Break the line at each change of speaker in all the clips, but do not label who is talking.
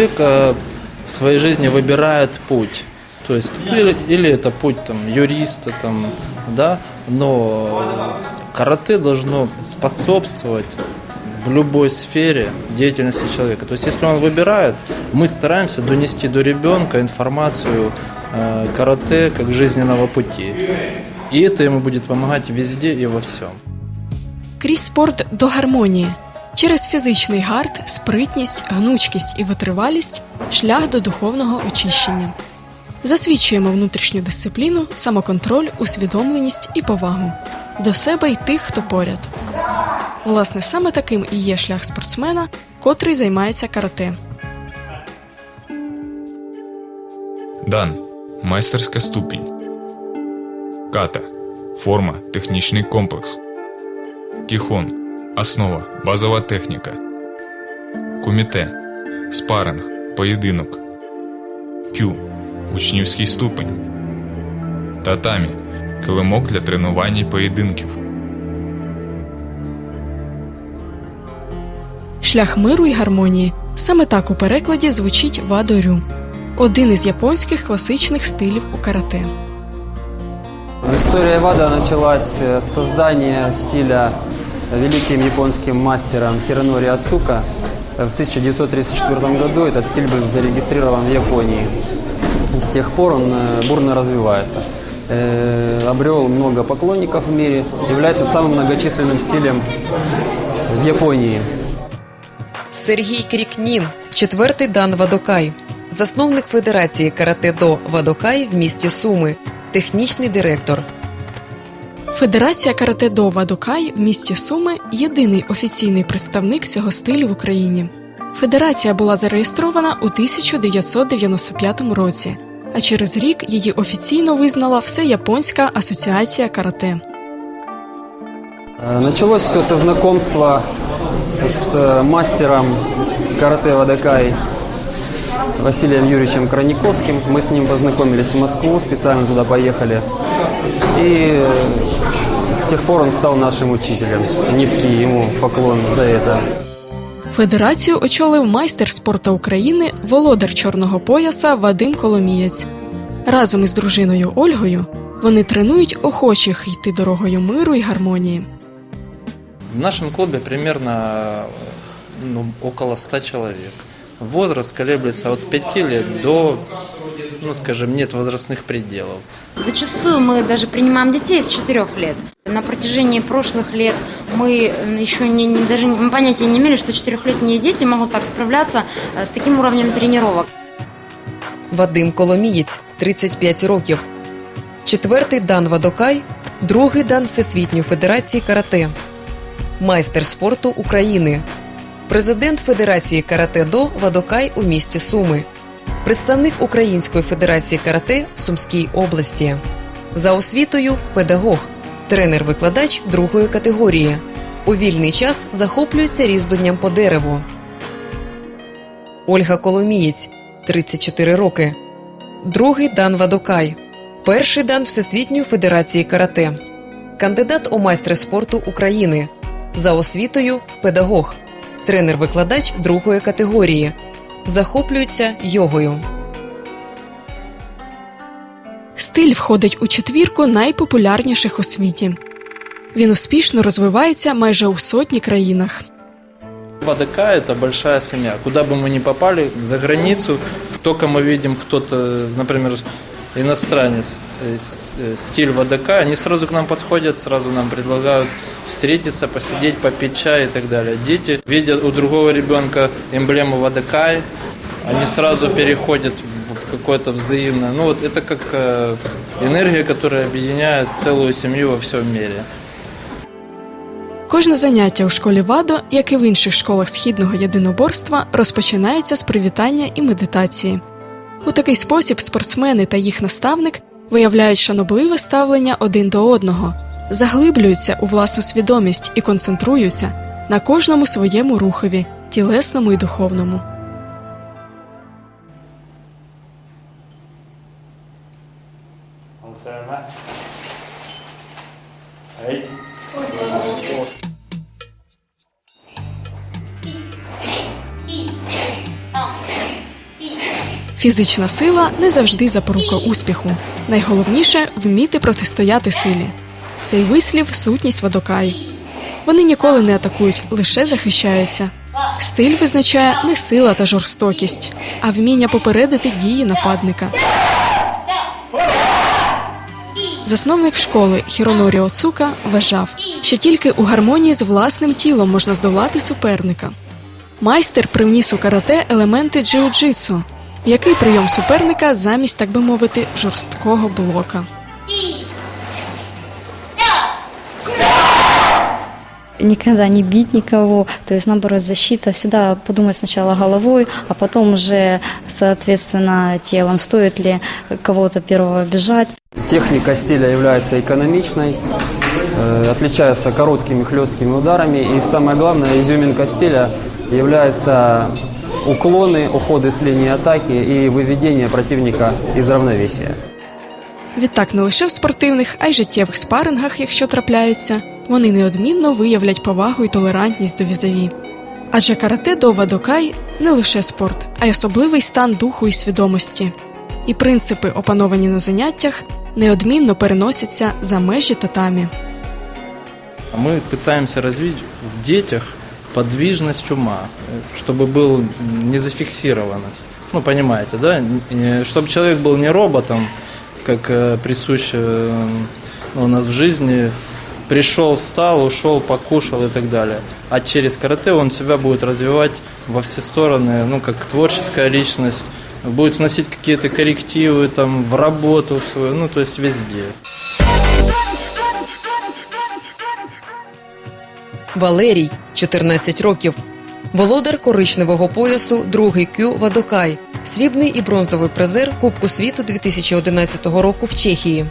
человек э, в своей жизни выбирает путь. То есть, или, или это путь там, юриста, там, да, но карате должно способствовать в любой сфере деятельности человека. То есть, если он выбирает, мы стараемся донести до ребенка информацию э, карате как жизненного пути. И это ему будет помогать везде и во всем.
Крізь спорт до гармонії. Через фізичний гард, спритність, гнучкість і витривалість шлях до духовного очищення. Засвідчуємо внутрішню дисципліну, самоконтроль, усвідомленість і повагу до себе і тих, хто поряд. Власне, саме таким і є шлях спортсмена, котрий займається карате.
Дан майстерська ступінь. Ката форма, технічний комплекс. Кіхон основа, базова техніка. Куміте спаринг, поєдинок. Кю учнівський ступень. Татамі килимок для тренувань і поєдинків.
Шлях миру і гармонії саме так у перекладі звучить вадорю, один із японських класичних стилів у карате.
История Вада началась э, с создания стиля великим японским мастером Хиронори Ацука. В 1934 году этот стиль был зарегистрирован в Японии. И с тех пор он э, бурно развивается. Э, Обрел много поклонников в мире, является самым многочисленным стилем в Японии.
Сергій Крікнін, четвертий дан Вадокай, засновник Федерації карате-до Вадокай в місті Суми, технічний директор.
Федерація карате до Вадокай в місті Суми єдиний офіційний представник цього стилю в Україні. Федерація була зареєстрована у 1995 році, а через рік її офіційно визнала Всеяпонська асоціація карате.
Э, Началось все со знакомства с э, мастером карате Вадакай Василием Юрьевичем Краниковским. Мы с ним познакомились в Москву, специально туда поехали. И э, с тех пор он стал нашим учителем. Низкий ему поклон за это.
Федерацію очолив майстер спорту України, володар чорного пояса Вадим Коломієць. Разом із дружиною Ольгою вони тренують охочих йти дорогою миру і гармонії.
В нашем клубе примерно ну, около 100 человек. Возраст колеблется от 5 лет до, ну скажем, нет возрастных пределов.
Зачастую мы даже принимаем детей с 4 лет. На протяжении прошлых лет мы еще не, не- даже мы понятия не имели, что четырехлетние дети могут так справляться э, с таким уровнем тренировок.
Вадим Коломієць, 35 років. Четвертий дан Вадокай, другий дан Всесвітньої Федерації карате. Майстер спорту України. Президент Федерації карате-до Вадокай у місті Суми. Представник Української Федерації карате в Сумській області. За освітою педагог, тренер-викладач другої категорії. У вільний час захоплюється різьбленням по дереву. Ольга Коломієць, 34 роки. Другий дан Вадокай. Перший дан Всесвітньої Федерації карате. Кандидат у майстри спорту України. За освітою педагог. Тренер-викладач другої категорії Захоплюється йогою.
Стиль входить у четвірку найпопулярніших у світі. Він успішно розвивається майже у сотні країнах.
ВДК – это большая семья. Куда бы мы ни попали, за границу, только мы видим кто-то, например, иностранец, э, с- э, стиль ВДК, они сразу к нам подходят, сразу нам предлагают встретиться, посидеть, попить чай и так далее. Дети видят у другого ребенка эмблему ВДК, они сразу переходят в какое-то взаимное. Ну вот это как э, энергия, которая объединяет целую семью во всем мире.
Кожне заняття у школі ВАДО, як і в інших школах східного єдиноборства, розпочинається з привітання і медитації. У такий спосіб спортсмени та їх наставник виявляють шанобливе ставлення один до одного, заглиблюються у власну свідомість і концентруються на кожному своєму рухові, тілесному і духовному. Фізична сила не завжди запорука успіху. Найголовніше вміти протистояти силі. Цей вислів сутність Вадокай. Вони ніколи не атакують, лише захищаються. Стиль визначає не сила та жорстокість, а вміння попередити дії нападника. Засновник школи Хіронорі Оцука вважав, що тільки у гармонії з власним тілом можна здолати суперника. Майстер привніс у карате елементи джиу-джитсу, який прийом суперника замість, так би мовити, жорсткого блока.
Никогда не бить никого, то есть наоборот защита, всегда подумать сначала головой, а потом уже, соответственно, телом, стоит ли кого-то первого бежать.
Техника стиля является экономичной, э, отличается короткими хлесткими ударами и самое главное, изюминка стиля является уклоны, уходы с линии атаки и выведение противника из равновесия.
Відтак, не лише в спортивних, а й життєвих спарингах, якщо трапляються, вони неодмінно виявлять повагу і толерантність до візаві. Адже карате до вадокай не лише спорт, а й особливий стан духу і свідомості. І принципи, опановані на заняттях, неодмінно переносяться за межі татамі.
Мы пытаемся развить в детях подвижность ума, э, чтобы был не зафиксированность. Ну, понимаете, да? Не- Чтобы человек был не роботом, как э, присуще э, ну, у нас в жизни, пришел, встал, ушел, покушал и так далее. А через карате он себя будет развивать во все стороны, ну, как творческая личность, будет вносить какие-то коррективы там в работу в свою, ну, то есть везде.
Валерій 14 років. Володар коричневого поясу, другий кю Вадокай, срібний і бронзовий призер Кубку світу 2011 року в Чехії.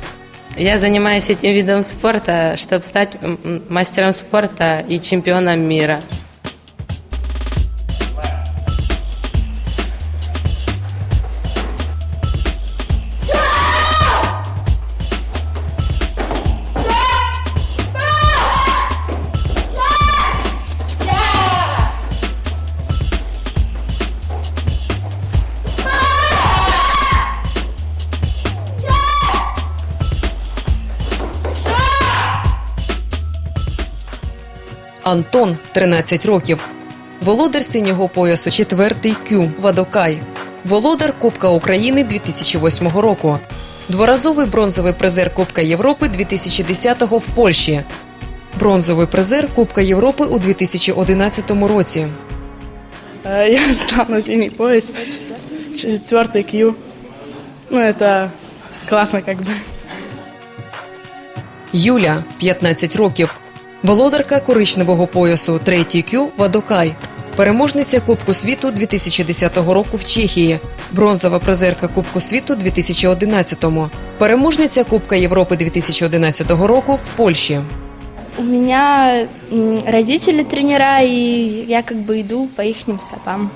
Я занимаюсь этим видом спорта, чтобы стать мастером спорта и чемпионом мира.
Антон 13 років. Володар синього поясу, четвертий кю Вадокай. Володар Кубка України 2008 року. Дворазовий бронзовий призер Кубка Європи 2010 в Польщі. Бронзовий призер Кубка Європи у 2011 році.
Э, Я встал на синий пояс, четвертый Q. Ну, это классно как бы.
Юля 15 років. Володарка коричневого поясу, третій кю Вадокай. Переможниця Кубку світу 2010 року в Чехії. Бронзова призерка Кубку світу 2011. Переможниця Кубка Європи 2011 року в Польщі.
У меня родители тренера, и я как бы иду по их стопам.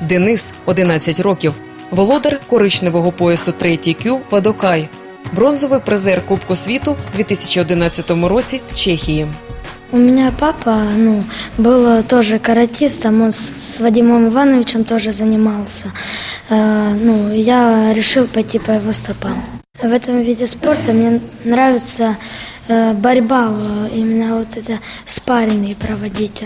Денис 11 років. Володар коричневого поясу третій кю Вадокай. Бронзовий призер Кубку світу 2011 році в Чехії.
У меня папа, ну, был тоже каратистом, он с Вадимом Ивановичем тоже занимался. Э, ну, я решил пойти по его стопам. В этом виде спорта мне нравится э, борьба, э, именно вот это спарринги проводить.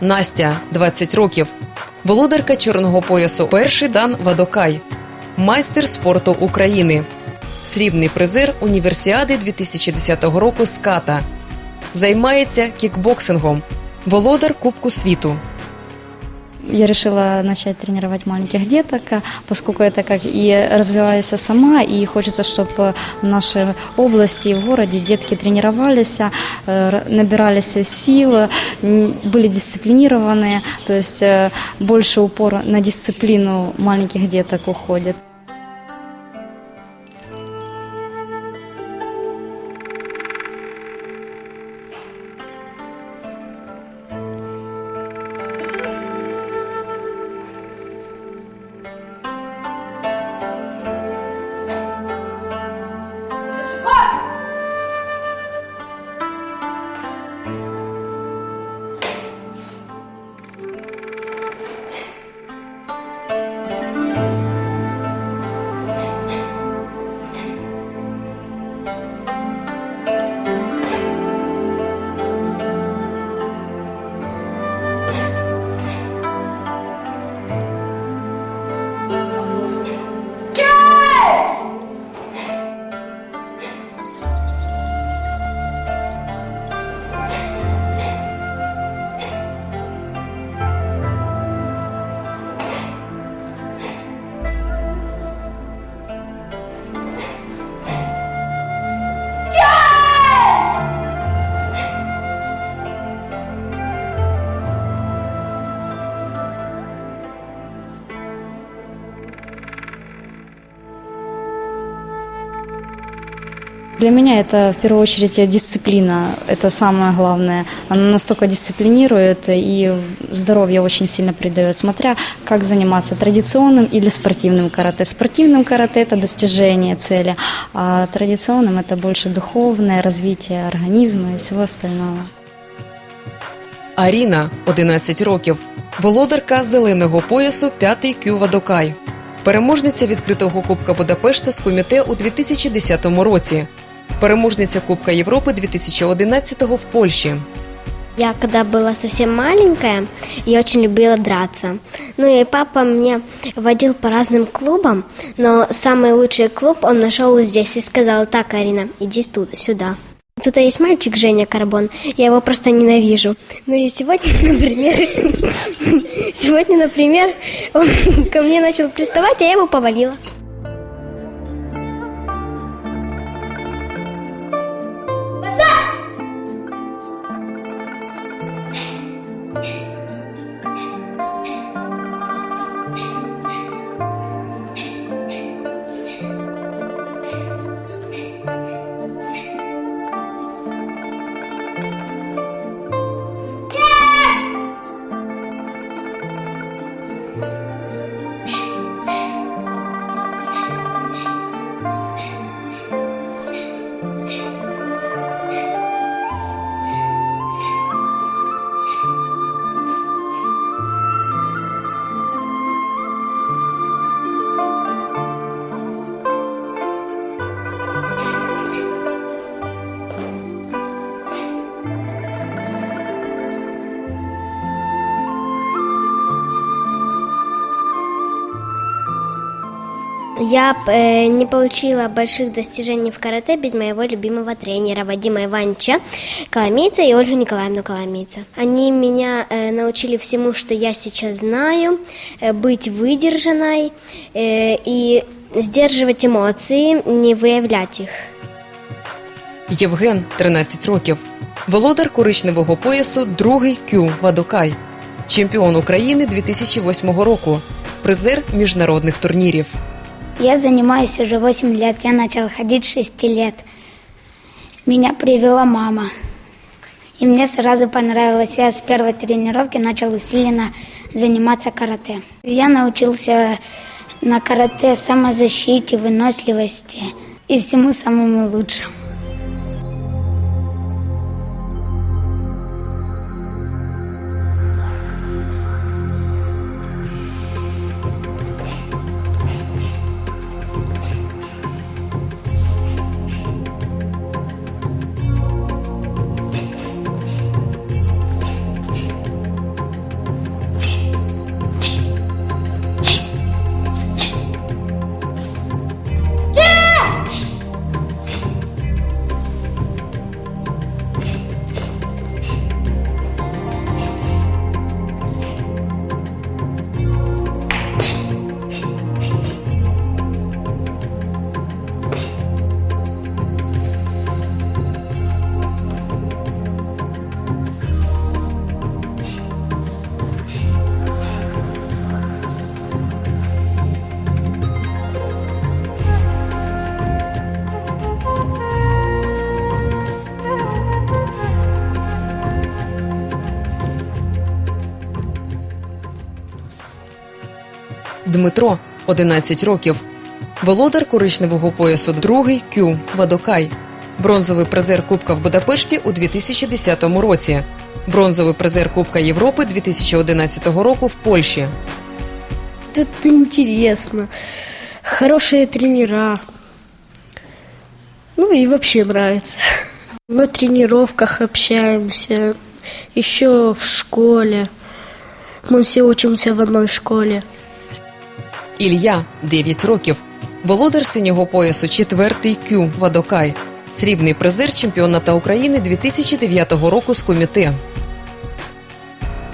Настя 20 років. Володарка чорного поясу. Перший дан Вадокай. Майстер спорту України. срібний призер універсіади 2010 року Ската. Займається кікбоксингом, володар Кубку світу.
Я решила начать тренировать маленьких деток, а, поскольку это как и развиваюсь сама, и хочется, чтобы в нашей области и в городе детки тренировались, а, э, р- набирались сил, м, были дисциплинированные, то есть э, больше упор на дисциплину маленьких деток уходит. Для меня это в первую очередь дисциплина, это самое главное. Она настолько дисциплинирует и здоровье очень сильно придает, смотря как заниматься традиционным или спортивным карате. Спортивным карате это достижение цели, а традиционным это больше духовное развитие организма и всего остального.
Аріна 11 років, володарка зеленого поясу 5 Кю Вадокай, переможниця відкритого Кубка Будапешта з коміте у 2010 році, переможниця Кубка Європи 2011 в Польщі.
Я когда была совсем маленькая, я очень любила драться. Ну и папа меня водил по разным клубам, но самый лучший клуб он нашел здесь и сказал, так, Арина, иди тут, сюда. Тут есть мальчик Женя Карбон, я его просто ненавижу. Ну и сегодня, например, сегодня, например, он ко мне начал приставать, а я его повалила. Я б, э, не получила больших достижений в карате без моего любимого тренера Вадима Ивановича Коломейца и Ольгу Николаевну Коломейца. Они меня э, научили всему, что я сейчас знаю, э, быть выдержанной э, и сдерживать эмоции, не выявлять их.
Євген 13 років, володар коричневого поясу, другий Кю Вадокай, чемпіон України 2008 року, призер міжнародних турнірів.
Я занимаюсь уже 8 лет. Я начал ходить с 6 лет. Меня привела мама. И мне сразу понравилось. Я с первой тренировки начал усиленно заниматься карате. Я научился на карате самозащите, выносливости и всему самому лучшему.
Дмитро 11 років. Володар коричневого поясу другий Кю Вадокай. Бронзовий призер Кубка в Будапешті у 2010 році. Бронзовий призер Кубка Європи 2011 року в Польщі.
Тут интересно. Хорошие тренера. Ну и вообще нравится. На тренировках общаемся. Еще в школе. Мы все учимся в одной школе.
Ілля 9 років. Володар синього поясу четвертий Кю Вадокай. Срібний призер чемпіоната України 2009 року з коміте.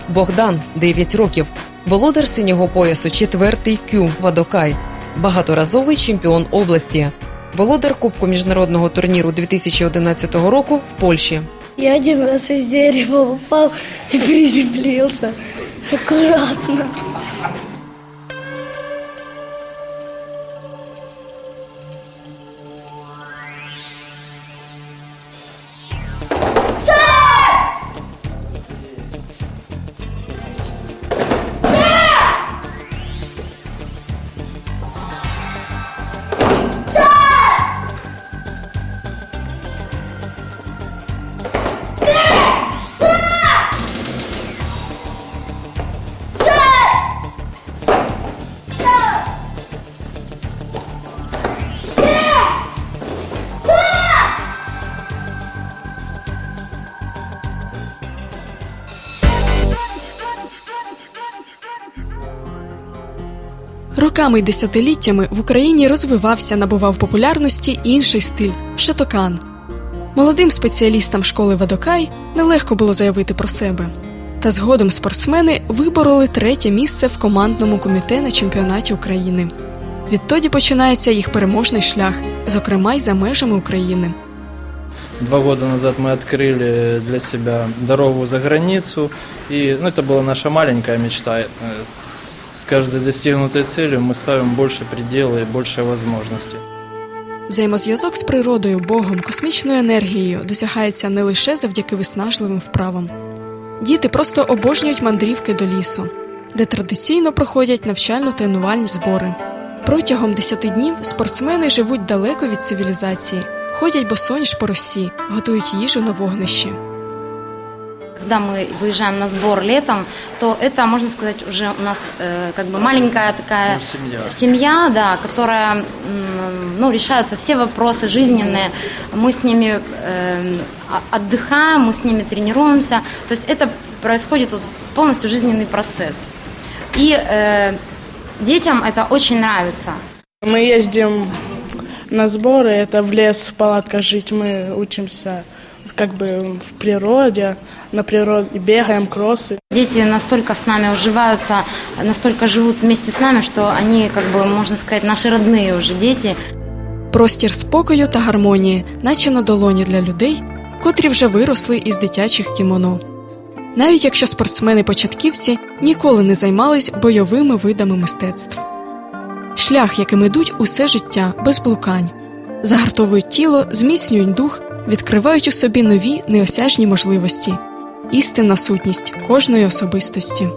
Богдан 9 років. Володар синього поясу четвертий Кю Вадокай. Багаторазовий чемпіон області. Володар Кубку міжнародного турніру 2011 року в Польщі.
Я один раз из дерева упал и приземлился. Аккуратно.
Роками й десятиліттями в Україні розвивався, набував популярності інший стиль шатокан. Молодим спеціалістам школи Вадокай нелегко було заявити про себе. Та згодом спортсмени вибороли третє місце в командному коміте на чемпіонаті України. Відтоді починається їх переможний шлях, зокрема й за межами України.
Два года назад мы открыли для себя дорогу за границу, и ну, это была наша маленькая мечта. Каждой достигнутой целью мы ставим больше предела и больше возможностей.
Взаємозв'язок з природою, Богом, космічною енергією досягається не лише завдяки виснажливим вправам. Діти просто обожнюють мандрівки до лісу, де традиційно проходять навчально-тренувальні збори. Протягом 10 днів спортсмени живуть далеко від цивілізації, ходять босоніж по росі, готують їжу на вогнищі.
Когда мы выезжаем на сбор летом, то это, можно сказать, уже у нас э, как бы маленькая такая
Ну, семья.
семья, да, которая, ну, решаются все вопросы жизненные. Мы с ними э, отдыхаем, мы с ними тренируемся. То есть это происходит вот полностью жизненный процесс. И э, детям это очень нравится.
Мы ездим на сборы, это в лес, в палатках жить. Мы учимся как бы в природе, на природе, бегаем, кроссы.
Дети настолько с нами уживаются, настолько живут вместе с нами, что они, как бы, можно сказать, наши родные уже дети.
Простір спокою та гармонії, наче на долоні для людей, котрі вже виросли із дитячих кімоно. Навіть якщо спортсмени-початківці ніколи не займались бойовими видами мистецтв. Шлях, яким ідуть усе життя без блукань, загартовують тіло, зміцнюють дух, відкривають у собі нові неосяжні можливості, істинна сутність кожної особистості.